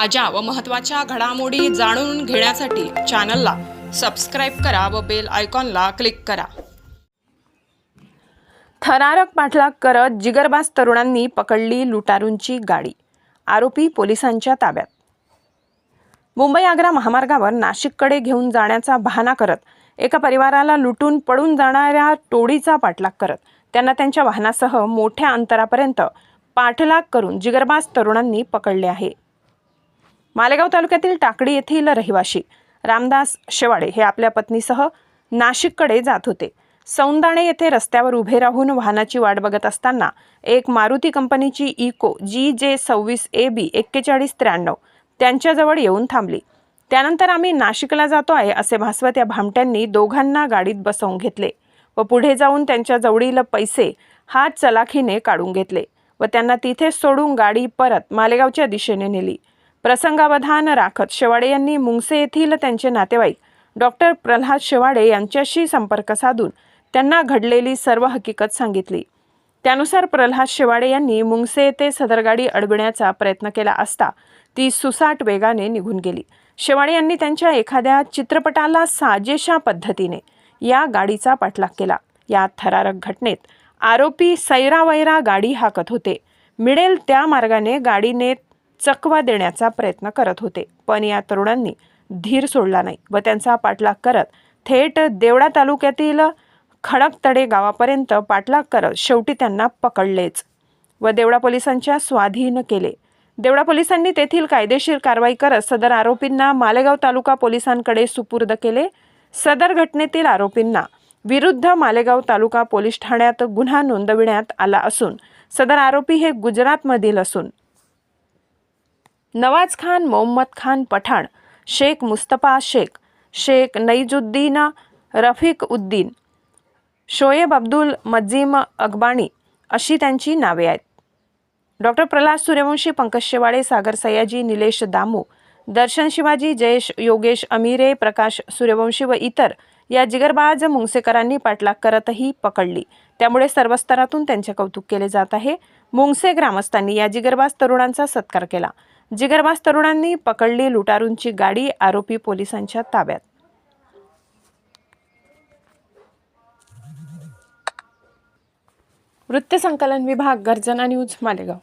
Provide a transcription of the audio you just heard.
ताज्या व महत्त्वाच्या घडामोडी जाणून घेण्यासाठी चॅनलला सबस्क्राईब करा व बेल आयकॉनला क्लिक करा. थरारक पाठलाग करत जिगरबाज तरुणांनी पकडली लुटारूंची गाडी. आरोपी पोलिसांच्या ताब्यात. मुंबई आग्रा महामार्गावर नाशिककडे घेऊन जाण्याचा बहाणा करत एका परिवाराला लुटून पडून जाणाऱ्या टोळीचा पाठलाग करत त्यांना त्यांच्या वाहनासह मोठ्या अंतरापर्यंत पाठलाग करून जिगरबाज तरुणांनी पकडले आहे. मालेगाव तालुक्यातील टाकडी येथील रहिवाशी रामदास शेवाडे हे आपल्या पत्नीसह नाशिककडे जात होते. सौंदाणे येथे रस्त्यावर उभे राहून वाहनाची वाट बघत असताना एक मारुती कंपनीची इको जी जे सव्वीस ए बी एक्केचाळीस त्र्याण्णव त्यांच्याजवळ येऊन थांबली. त्यानंतर आम्ही नाशिकला जातो आहे असे भासवत या भामट्यांनी दोघांना गाडीत बसवून घेतले व पुढे जाऊन त्यांच्या जवळील पैसे हात चलाखीने काढून घेतले व त्यांना तिथेच सोडून गाडी परत मालेगावच्या दिशेने नेली. प्रसंगावधान राखत शेवाडे यांनी मुंगसे येथील त्यांचे नातेवाईक डॉक्टर प्रल्हाद शेवाडे यांच्याशी संपर्क साधून त्यांना घडलेली सर्व हकीकत सांगितली. त्यानुसार प्रल्हाद शेवाडे यांनी मुंगसे येथे सदरगाडी अडविण्याचा प्रयत्न केला असता ती सुसाट वेगाने निघून गेली. शेवाडे यांनी त्यांच्या एखाद्या चित्रपटाला साजेशा पद्धतीने या गाडीचा पाठलाग केला. या थरारक घटनेत आरोपी सैरावैरा गाडी हाकत होते. मिळेल त्या मार्गाने गाडीने चकवा देण्याचा प्रयत्न करत होते. पण या तरुणांनी धीर सोडला नाही व त्यांचा पाठलाग करत थेट देवडा तालुक्यातील खडकतडे गावापर्यंत पाठलाग करत शेवटी त्यांना पकडलेच व देवडा पोलिसांच्या स्वाधीन केले. देवडा पोलिसांनी तेथील कायदेशीर कारवाई करत सदर आरोपींना मालेगाव तालुका पोलिसांकडे सुपूर्द केले. सदर घटनेतील आरोपींना विरुद्ध मालेगाव तालुका पोलीस ठाण्यात गुन्हा नोंदविण्यात आला असून सदर आरोपी हे गुजरातमधील असून नवाज खान मोहम्मद खान पठाण शेख मुस्तफा शेख शेख नईजुद्दीन रफिक उद्दीन शोएब अब्दुल मज्जिम अगबाणी अशी त्यांची नावे आहेत. डॉक्टर प्रल्हाद सूर्यवंशी पंकज शेवाळे सागर सयाजी निलेश दामू दर्शन शिवाजी जयेश योगेश अमिरे प्रकाश सूर्यवंशी व इतर या जिगरबाज मुंगसेकरांनी पाठलाग करतही पकडली. त्यामुळे सर्व स्तरातून त्यांचे कौतुक केले जात आहे. मुंगसे ग्रामस्थांनी या जिगरबाज तरुणांचा सत्कार केला. जिगरबाज तरुणांनी पकडली लुटारूंची गाडी आरोपी पोलिसांच्या ताब्यात. वृत्तसंकलन विभाग गर्जना न्यूज मालेगाव.